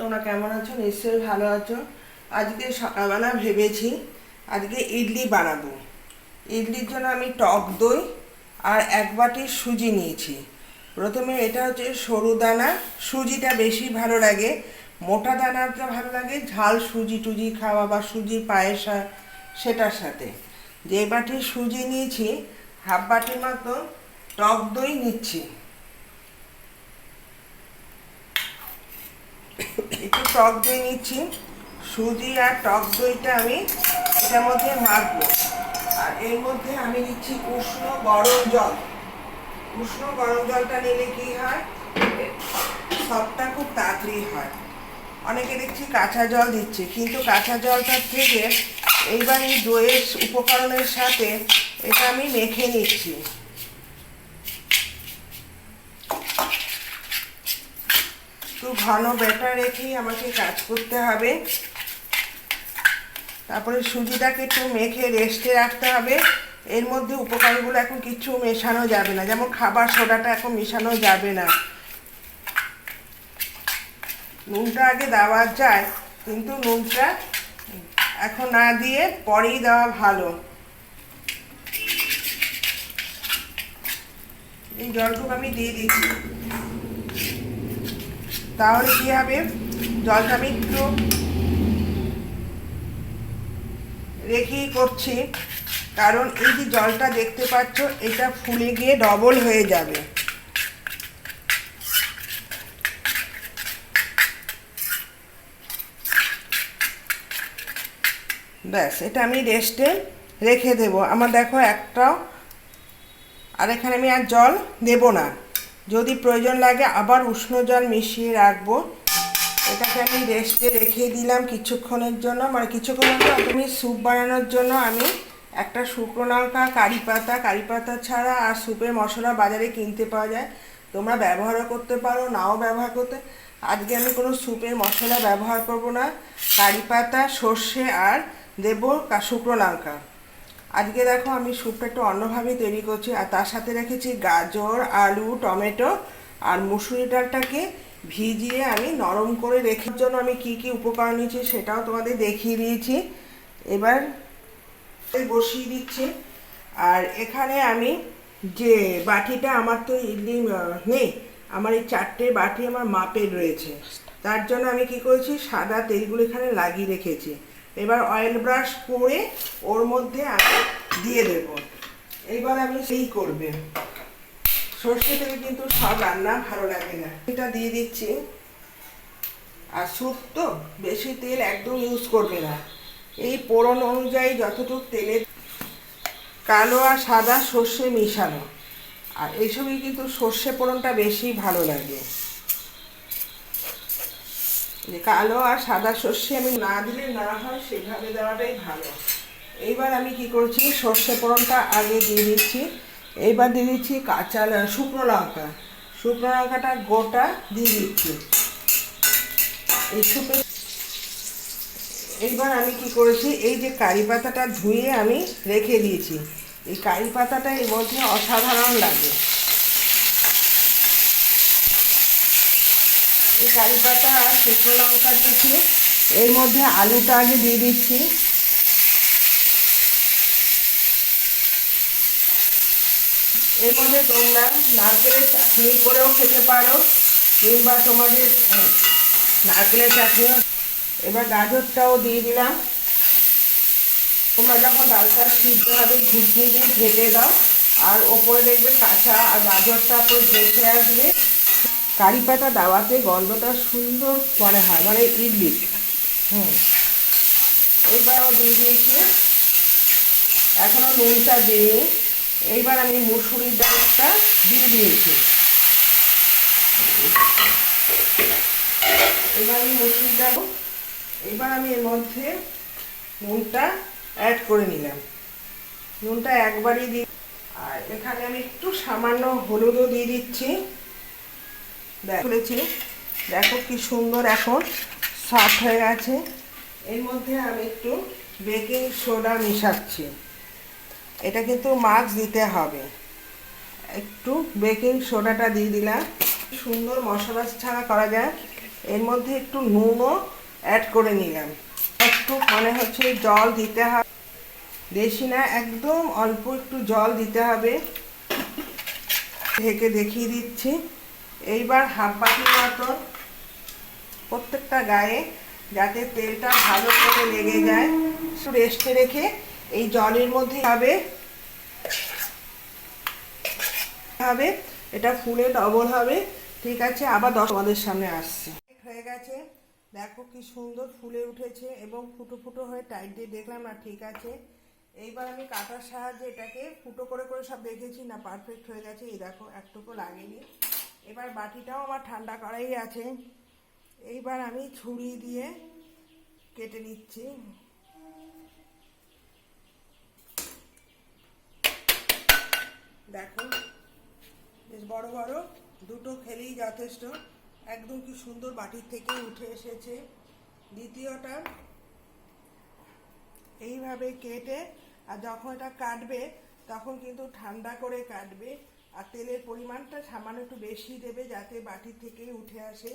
তোমরা কেমন আছো? নিশ্চয়ই ভালো আছো। আজকে সকালবেলা ভেবেছি আজকে ইডলি বানাবো। ইডলির জন্য আমি টক দই আর এক বাটি সুজি নিয়েছি। প্রথমে এটা হচ্ছে সরু দানা। সুজিটা বেশি ভালো লাগে। মোটা দানাটা ভালো লাগে, ঝাল সুজি টুজি খাওয়া বা সুজি পায়েস সেটার সাথে। যে বাটি সুজি নিয়েছি, হাফ বাটির মতো টক দই নিচ্ছি। একটু টক দই নিচ্ছি। সুজি আর টক দইটা আমি এটার মধ্যে মাখবো। আর এর মধ্যে আমি দিচ্ছি উষ্ণ গরম জল। উষ্ণ গরম জলটা নিলে কি হয়? সবটা খুব তাড়াতাড়ি হয়। অনেকে দেখছি কাঁচা জল দিচ্ছে, কিন্তু কাঁচা জলটার থেকে এইবার এই দইয়ের উপকরণের সাথে এটা আমি মেখে নিচ্ছি। একটু ঘন ব্যাটার রেখেই আমাকে কাজ করতে হবে। তারপরে সুজিটাকে একটু মেখে রেস্টে রাখতে হবে। এর মধ্যে উপকরণগুলো এখন কিছু মেশানো যাবে না। যেমন খাবার সোডাটা এখন মেশানো যাবে না। নুনটা আগে দেওয়া যায়, কিন্তু নুনটা এখন না দিয়ে পরেই দেওয়া ভালো। এই জলটুকু আমি দিয়ে দিচ্ছি। তাহলে কি হবে? জলটা আমি একটু রেখেই করছি। কারণ এই যে জলটা দেখতে পাচ্ছ, এটা ফুলে গিয়ে ডবল হয়ে যাবে। ব্যাস, এটা আমি রেস্টে রেখে দেব। আমার দেখো একটাও, আর এখানে আমি আর জল দেব না। যদি প্রয়োজন লাগে আবার উষ্ণ জল মিশিয়ে রাখব। এটাকে আমি রেস্টে রেখে দিলাম কিছুক্ষণের জন্য। মানে কিছুক্ষণ তুমি স্যুপ বানানোর জন্য আমি একটা শুকনো লঙ্কা কারি পাতা কারি পাতা ছাড়া আর স্যুপের মশলা বাজারে কিনতে পাওয়া যায়। তোমরা ব্যবহারও করতে পারো, নাও ব্যবহার করতে। আজকে আমি কোনো স্যুপের মশলা ব্যবহার করব না। কারি পাতা, সর্ষে আর দেবো শুকনো লঙ্কা আজকে দেখো আমি স্যুপটা একটু অন্যভাবেই তৈরি করছি, আর তার সাথে রেখেছি গাজর, আলু, টমেটো আর মুসুরি ডালটাকে ভিজিয়ে আমি নরম করে রেখার জন্য আমি কি কি উপকরণ নিয়েছি সেটাও তোমাদের দেখিয়ে দিয়েছি। এবার বসিয়ে দিচ্ছি। আর এখানে আমি যে বাটিটা আমার তো ইডলি নেই, আমার এই চারটে বাটি আমার মাপের রয়েছে। তার জন্য আমি কি করেছি, সাদা তেলগুলো এখানে লাগিয়ে রেখেছি। এবার অয়েল ব্রাশ করে ওর মধ্যে আমি দিয়ে দেব। এবার আমি সেই করবে সর্ষে তেল কিন্তু সব রান্না ভালো লাগে না। এটা দিয়ে দিচ্ছি। আর স্যুপ তো বেশি তেল একদম ইউজ করবে না। এই পোড়ন অনুযায়ী যতটুকু তেলের কালো আর সাদা সর্ষে মিশানো। আর এইসবই কিন্তু সর্ষে পোড়নটা বেশি ভালো লাগে। যে কালো আর সাদা সর্ষে আমি না দিলে না হয় সেভাবে দেওয়াটাই ভালো। এইবার আমি কি করছি, সর্ষে পোড়নটা আগে দিয়ে দিচ্ছি। এইবার দিয়ে দিচ্ছি কাঁচা শুকনো লঙ্কা। শুকনো লঙ্কাটা গোটা দিয়ে দিচ্ছি। এই সুপে এইবার আমি কি করেছি, এই যে কারি পাতাটা ধুয়ে আমি রেখে দিয়েছি। এই কারি পাতাটা এর মধ্যে অসাধারণ লাগে। এই কারি পাতা আর শুকনো লঙ্কা দিয়েছি। এর মধ্যে আলুটা আগে দিয়ে দিচ্ছি। এর মধ্যে তোমরা নারকেলের চাটনি করেও খেতে পারো, কিংবা তোমাদের নারকেলের চাটনিও এবার গাজরটাও দিয়ে দিলাম। তোমরা যখন ডালটা সিদ্ধ হবে ঘুটনি দিয়ে ঢেকে দাও, আর ওপরে দেখবে কাঁচা আর গাজরটা পরে ভেসে আসবে। কারি পাতা দেওয়াতে গন্ধটা সুন্দর মনে হয় মানে ইডলি। হুম। এইবারও দিয়ে দিয়েছি। এখনও নুনটা দিয়ে এইবার আমি মুসুরির ডালটা দিয়ে দিয়েছি। এবার আমি মুসুরির ডাল এবার আমি এর মধ্যে নুনটা অ্যাড করে নিলাম। নুনটা একবারই দিই আর এখানে আমি একটু সামান্য হলুদও দিয়ে দিচ্ছি। খুলেছি দেখো কি সুন্দর এখন সফট হয়ে গেছে। এর মধ্যে আমি একটু বেকিং সোডা মিশাচ্ছি। এটা কিন্তু মাছ দিতে হবে। একটু বেকিং সোডাটা দিয়ে দিলাম। সুন্দর মশলা ছাড়া করা যায়। এর মধ্যে একটু নুনও অ্যাড করে নিলাম। একটু মনে হচ্ছে জল দিতে হবে বেশি না, একদম অল্প একটু জল দিতে হবে। ঢেকে দেখিয়ে দিচ্ছি। এইবার হাফ বাটির মতো প্রত্যেকটা গায়ে যাতে তেলটা ভালো করে লেগে যায়, একটু রেস্টে রেখে এই জলের মধ্যে হবে। হবে, এটা ফুলে ডবল হবে। ঠিক আছে, আবার দশ আমাদের সামনে আসছে। হয়ে গেছে। দেখো কি সুন্দর ফুলে উঠেছে এবং ফুটো ফুটো হয়ে টাইট দিয়ে দেখলাম না, ঠিক আছে। এইবার আমি কাটার সাহায্যে এটাকে ফুটো করে করে সব দেখেছি না পারফেক্ট হয়ে গেছে। এই দেখো, একটুকু লাগেনি। এবার বাটিটাও আমার ঠান্ডা করাই আছে। এইবার আমি ছুরি দিয়ে কেটে নিচ্ছি। দেখো, বেশ বড় বড়, দুটো খেলেই যথেষ্ট। একদম কি সুন্দর বাটির থেকে উঠে এসেছে। দ্বিতীয়টা এইভাবে কেটে, আর যখন এটা কাটবে, তখন কিন্তু ঠান্ডা করে কাটবে। আর তেলের পরিমাণটা সামান্য একটু বেশি দেবে যাতে বাটির থেকে উঠে আসে।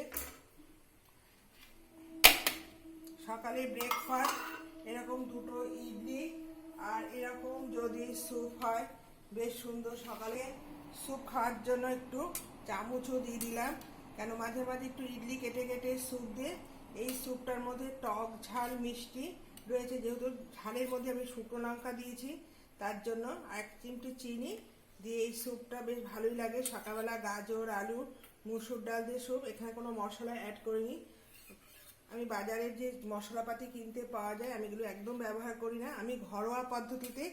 সকালে ব্রেকফাস্ট এরকম দুটো ইডলি, আর এরকম যদি স্যুপ হয়, বেশ সুন্দর সকালে স্যুপ খাওয়ার জন্য একটু চামচও দিয়ে দিলাম। কেন মাঝে মাঝে একটু ইডলি কেটে কেটে স্যুপ দিয়ে, এই স্যুপটার মধ্যে টক, ঝাল, মিষ্টি রয়েছে। যেহেতু ঝালের মধ্যে আমি শুকনো লঙ্কা দিয়েছি, তার জন্য এক চিমটি চিনি দিয়ে এই স্যুপটা বেশ ভালোই লাগে। সকালবেলা গাজর, আলু, মুসুর ডাল দিয়ে স্যুপ। এখানে কোনো মশলা অ্যাড করিনি। আমি বাজারের যে মশলাপাতি কিনতে পাওয়া যায়, আমি এগুলো একদম ব্যবহার করি না। আমি ঘরোয়া পদ্ধতিতে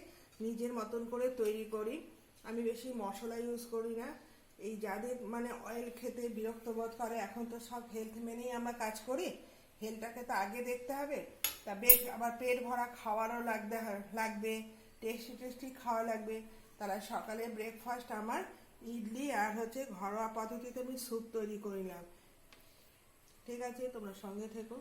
নিজের মতন করে তৈরি করি। আমি বেশি মশলা ইউজ করি না। এই যাদের মানে অয়েল খেতে বিরক্ত বোধ করে, এখন তো সব হেলথ মেনেই আমরা কাজ করি। হেলথটাকে তো আগে দেখতে হবে। তা বেশ, আবার পেট ভরা খাওয়ারও লাগতে লাগবে। টেস্টি টেস্টি খাওয়া লাগবে। তারা সকালে ব্রেকফাস্ট আমার ইডলি আর হচ্ছে ঘরোয়া পদ্ধতিতে আমি স্যুপ তৈরি করে নিলাম। ঠিক আছে, তোমরা সঙ্গে থেকো।